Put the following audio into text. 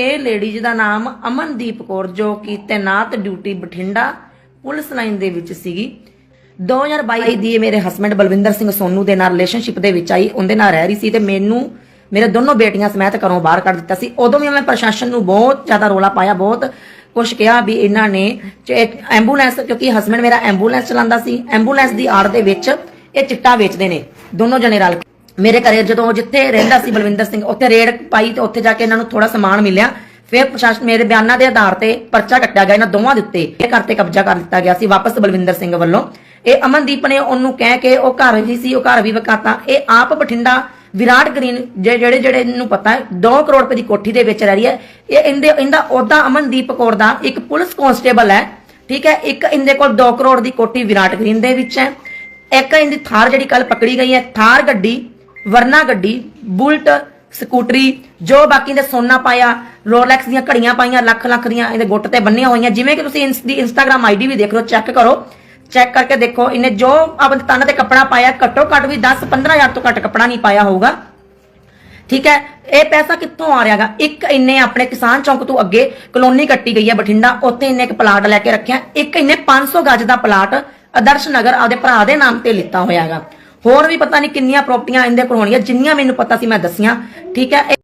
ਇਹ ਲੇਡੀਜ਼ ਦਾ ਨਾਮ ਅਮਨਦੀਪ ਕੌਰ, ਜੋ ਕਿ ਤੈਨਾਤ ਡਿਊਟੀ ਬਠਿੰਡਾ ਪੁਲਿਸ ਲਾਈਨ ਦੇ ਵਿੱਚ ਸੀਗੀ। 2022 ਦੀ ਇਹ ਮੇਰੇ ਹਸਬੰਡ ਬਲਵਿੰਦਰ ਸਿੰਘ ਸੋਨੂ ਦੇ ਨਾਲ ਰਿਲੇਸ਼ਨਸ਼ਿਪ ਦੇ ਵਿੱਚ ਆਈ, ਉਹਦੇ ਨਾਲ ਰਹਿ ਰਹੀ ਸੀ ਤੇ ਮੈਨੂੰ, ਮੇਰੇ ਦੋਨੋਂ ਬੇਟੀਆਂ ਸਮੇਤ ਘਰੋਂ ਬਾਹਰ ਕੱਢ ਦਿੱਤਾ ਸੀ। ਉਦੋਂ ਵੀ ਮੈਂ ਪ੍ਰਸ਼ਾਸਨ ਨੂੰ ਬਹੁਤ ਜ਼ਿਆਦਾ ਰੋਲਾ ਪਾਇਆ, ਬਹੁਤ ਕੁਛ ਕਿਹਾ ਵੀ ਇਹਨਾਂ ਨੇ ਚ- ਐਂਬੂਲੈਂਸ ਕਿਉਂਕਿ ਹਸਬੰਡ ਮੇਰਾ ਐਂਬੂਲੈਂਸ ਚਲਾਉਂਦਾ ਸੀ। ਐਂਬੂਲੈਂਸ ਦੀ ਆੜ ਦੇ ਵਿੱਚ ਇਹ ਚਿੱਟਾ ਵੇਚਦੇ ਨੇ, ਦੋਨੋਂ ਜਣੇ ਰਲ ਕੇ। ਮੇਰੇ ਘਰੇ ਜਦੋਂ ਜਿੱਥੇ ਰਹਿੰਦਾ ਸੀ ਬਲਵਿੰਦਰ ਸਿੰਘ, ਉੱਥੇ ਰੇਡ ਪਾਈ ਤੇ ਉੱਥੇ ਜਾ ਕੇ ਇਹਨਾਂ ਨੂੰ ਥੋੜਾ ਸਮਾਨ ਮਿਲਿਆ। ਫਿਰ ਪ੍ਰਸ਼ਾਸਨ ਮੇਰੇ ਬਿਆਨਾਂ ਦੇ ਆਧਾਰ ਤੇ ਪਰਚਾ ਕੱਟਿਆ ਗਿਆ, ਇਹਨਾਂ ਦੋਵਾਂ ਦੇ ਉੱਤੇ। ਇਹ ਘਰ ਤੇ ਕਬਜ਼ਾ ਕਰ ਲਿੱਤਾ ਗਿਆ ਸੀ ਵਾਪਸ ਬਲਵਿੰਦਰ ਸਿੰਘ ਵੱਲੋਂ। ਇਹ ਅਮਨਦੀਪ ਨੇ ਉਹਨੂੰ ਕਹਿ ਕੇ ਉਹ ਘਰ ਵੀ ਸੀ, ਉਹ ਘਰ ਵੀ ਵਕਾਤਾ। ਇਹ ਆਪ ਬਠਿੰਡਾ ਵਿਰਾਟ ਗ੍ਰੀਨ ਜਿਹੜੇ ਜਿਹੜੇ ਨੂੰ ਪਤਾ ਹੈ 2 ਕਰੋੜ ਰੁਪਏ ਦੀ ਕੋਠੀ ਦੇ ਵਿੱਚ ਰਹਿ ਰਹੀ ਹੈ। ਇਹ ਇਹਦੇ, ਇਹਦਾ ਉਹਦਾ ਅਮਨਦੀਪ ਕੌਰ ਦਾ ਇੱਕ ਪੁਲਿਸ ਕਾਂਸਟੇਬਲ ਹੈ, ਠੀਕ ਹੈ? ਇੱਕ ਇਹਦੇ ਕੋਲ 2 ਕਰੋੜ ਦੀ ਕੋਠੀ ਵਿਰਾਟ ਗ੍ਰੀਨ ਦੇ ਵਿੱਚ ਹੈ। ਇੱਕ ਇਹਦੀ ਥਾਰ ਜਿਹੜੀ ਕੱਲ ਪਕੜੀ ਗਈ ਹੈ, ਥਾਰ ਗੱਡੀ ਵਰਨਾ ਗੱਡੀ, ਬੁਲਟ, ਸਕੂਟਰੀ, ਜੋ ਬਾਕੀ ਦੇ ਸੋਨਾ ਪਾਇਆ, ਰੋਲੈਕਸ ਦੀਆਂ ਘੜੀਆਂ ਪਾਈਆਂ, ਲੱਖ ਲੱਖ ਦੀਆਂ ਇਹਦੇ ਗੁੱਟ ਤੇ ਬੰਨੀਆਂ ਹੋਈਆਂ। ਜਿਵੇਂ ਕਿ ਤੁਸੀਂ ਇੰਸ ਦੀ ਇੰਸਟਾਗ੍ਰam ਆਈਡੀ ਵੀ ਦੇਖ ਲਓ ਚੈੱਕ ਕਰੋ। ਚੈੱਕ ਕਰਕੇ ਦੇਖੋ, ਇਹਨੇ ਜੋ ਆਪਣੇ ਤਨ ਤੇ ਕੱਪੜਾ ਪਾਇਆ, ਘੱਟੋ ਘੱਟ ਵੀ 10 15000 ਤੋਂ ਘੱਟ ਕੱਪੜਾ ਨਹੀਂ ਪਾਇਆ ਹੋਊਗਾ। ਠੀਕ ਹੈ, ਇਹ ਪੈਸਾ ਕਿੱਥੋਂ ਆ ਰਿਹਾਗਾ? ਇੱਕ ਇੰਨੇ ਆਪਣੇ ਕਿਸਾਨ ਚੌਂਕ ਤੋਂ ਅੱਗੇ ਕਲੋਨੀ ਕੱਟੀ ਗਈ ਹੈ ਬਠਿੰਡਾ, ਉੱਥੇ ਇੰਨੇ ਇੱਕ ਪਲਾਟ ਲੈ ਕੇ ਰੱਖਿਆ। ਇੱਕ ਇੰਨੇ 500 ਗਜ ਦਾ ਪਲਾਟ ਆਦਰਸ਼ ਨਗਰ ਆਪਦੇ ਭਰਾ ਦੇ ਨਾਮ ਤੇ ਲਿੱਤਾ ਹੋਇਆਗਾ ਹੋਰ ਵੀ ਪਤਾ ਨਹੀਂ ਕਿੰਨੀਆਂ ਪ੍ਰਾਪਰਟੀਆਂ ਇਹਦੇ ਕੋਲ ਹੋਣੀਆਂ ਜਿੰਨੀਆਂ ਮੈਨੂੰ ਪਤਾ ਸੀ ਮੈਂ ਦੱਸੀਆਂ, ਠੀਕ ਹੈ? ਇਹ